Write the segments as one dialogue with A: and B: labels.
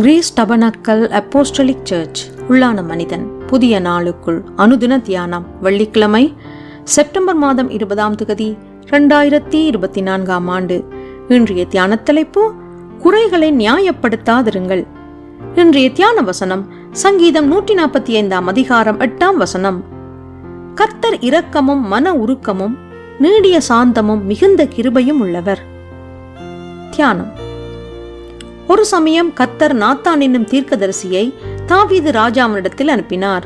A: Greece tabernacle apostolic search உள்ளான மனிதன் புதிய நாளுக்குள் அனுதின தியானம் வெள்ளிக்கிழமை செப்டம்பர் மாதம் இருபதாம் தேதி ரெண்டாயிரத்தி இருபத்தி நான்காம் ஆண்டு இன்றைய தியான தலைப்பு குறைகளை நியாயப்படுத்தாதிருங்கள் இன்றைய தியான வசனம் சங்கீதம் நூற்றி நாற்பத்தி ஐந்தாம் அதிகாரம் எட்டாம் வசனம் கர்த்தர் இரக்கமும் மன உருக்கமும் நீடிய சாந்தமும் மிகுந்த கிருபையும் உள்ளவர் தியானம் ஒரு சமயம் கத்தர் நாத்தான் என்னும் தீர்க்கதரிசியை தாவீது ராஜாவனிடத்தில் அனுப்பினார்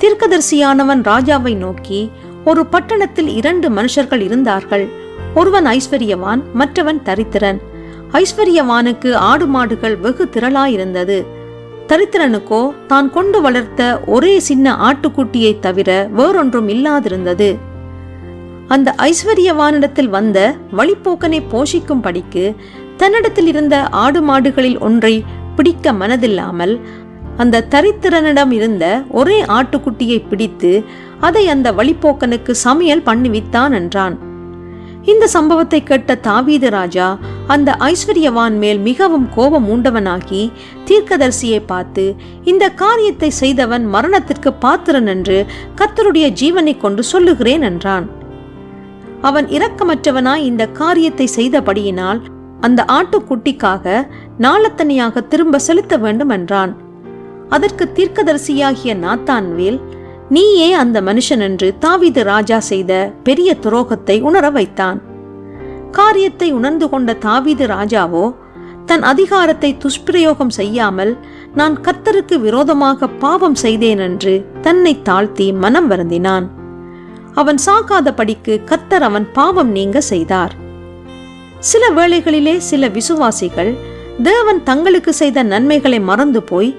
A: தீர்க்கதரிசியானவன் ராஜாவை நோக்கி ஒரு பட்டணத்தில் இரண்டு மனுஷர்கள் இருந்தார்கள் ஒருவன் ஐஸ்வர்யவான் மற்றவன் தரித்திரன் ஐஸ்வர்யவானுக்கு ஆடு மாடுகள் வெகு திரளாயிருந்தது தரித்திரனுக்கோ தான் கொண்டு வளர்த்த ஒரே சின்ன ஆட்டுக்குட்டியை தவிர வேறொன்றும் இல்லாதிருந்தது அந்த ஐஸ்வர்யவானிடத்தில் வந்த வழிப்போக்கனை போஷிக்கும் படிக்கு தன்னிடத்தில் இருந்த ஆடு மாடுகளில் ஒன்றை பிடிக்க மனதில்லாமல் அந்த தரித்திரனிடம் இருந்த ஒரே ஆட்டுக்குட்டியை பிடித்து அதை அந்த வழிப்போக்கனுக்கு சமையல் பண்ணிவித்தான் என்றான் இந்த சம்பவத்தை கேட்ட தாவீது ராஜா அந்த ஐஸ்வர்யவான் மேல் மிகவும் கோபம் ஊண்டவனாகி தீர்க்கதரிசியை பார்த்து இந்த காரியத்தை செய்தவன் மரணத்திற்கு பாத்திரன் என்று கத்தருடைய ஜீவனை கொண்டு சொல்லுகிறேன் என்றான் அவன் இரக்கமற்றவனாய் இந்த காரியத்தை செய்தபடியினால் அந்த ஆட்டுக்குட்டிக்காக நாளத்தனியாக திரும்ப செலுத்த வேண்டும் என்றான் அதற்கு தீர்க்கதரிசியாகிய நாத்தான்வேல் நீயே அந்த மனுஷன் என்று தாவிது ராஜா செய்த பெரிய துரோகத்தை உணர வைத்தான் காரியத்தை உணர்ந்து கொண்ட தாவீது ராஜாவோ தன் அதிகாரத்தை துஷ்பிரயோகம் செய்யாமல் நான் கர்த்தருக்கு விரோதமாக பாவம் செய்தேன் என்று தன்னை தாழ்த்தி மனம் வருந்தினான் அவன் சாகாத படிக்கு கத்தர் அவன் பாவம் நீங்க செய்தார் சில வேளைகளிலே சில விசுவாசிகள் தேவன் தங்களுக்கு செய்த நன்மைகளை மறந்து போய்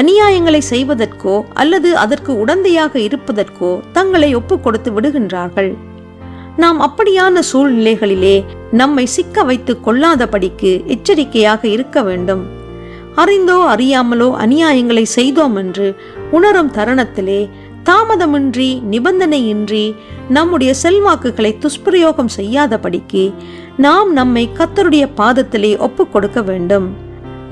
A: அநியாயங்களை செய்வதற்கோ அல்லது அதற்கு உடந்தையாக இருப்பதற்கோ தங்களை ஒப்பு கொடுத்து விடுகின்றார்கள் நாம் அப்படியான சூழ்நிலைகளிலே நம்மை சிக்க வைத்து கொள்ளாதபடிக்கு எச்சரிக்கையாக இருக்க வேண்டும் அறிந்தோ அறியாமலோ அநியாயங்களை செய்தோம் என்று உணரும் தருணத்திலே தாமதமின்றி நிபந்தனையின்றி நம்முடைய செல்வாக்குகளை துஷ்பிரயோகம் செய்யாதபடிக்கு நாம் நம்மை கத்தருடைய பாதத்திலே ஒப்பு கொடுக்க வேண்டும்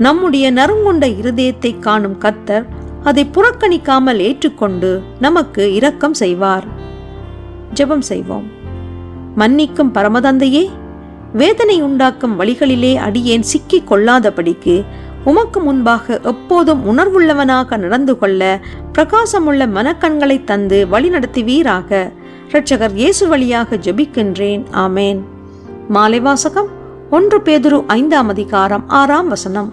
A: நம்முடைய நறுங்குண்ட இருதயத்தை காணும் கத்தர் அதை புறக்கணிக்காமல் ஏற்றுக்கொண்டு நமக்கு இரக்கம் செய்வார் ஜெபம் செய்வோம் மன்னிக்கும் பரமதந்தையே வேதனை உண்டாக்கும் வழிகளிலே அடியேன் சிக்கிக் கொள்ளாதபடிக்கு உமக்கு முன்பாக எப்போதும் உணர்வுள்ளவனாக நடந்து கொள்ள பிரகாசமுள்ள மனக்கண்களை தந்து வழிநடத்துவீராக இரட்சகர் இயேசு வழியாக ஜெபிக்கின்றேன் ஆமேன் மாலை வாசகம் ஒன்று பேதுரு ஐந்தாம் அதிகாரம் ஆறாம் வசனம்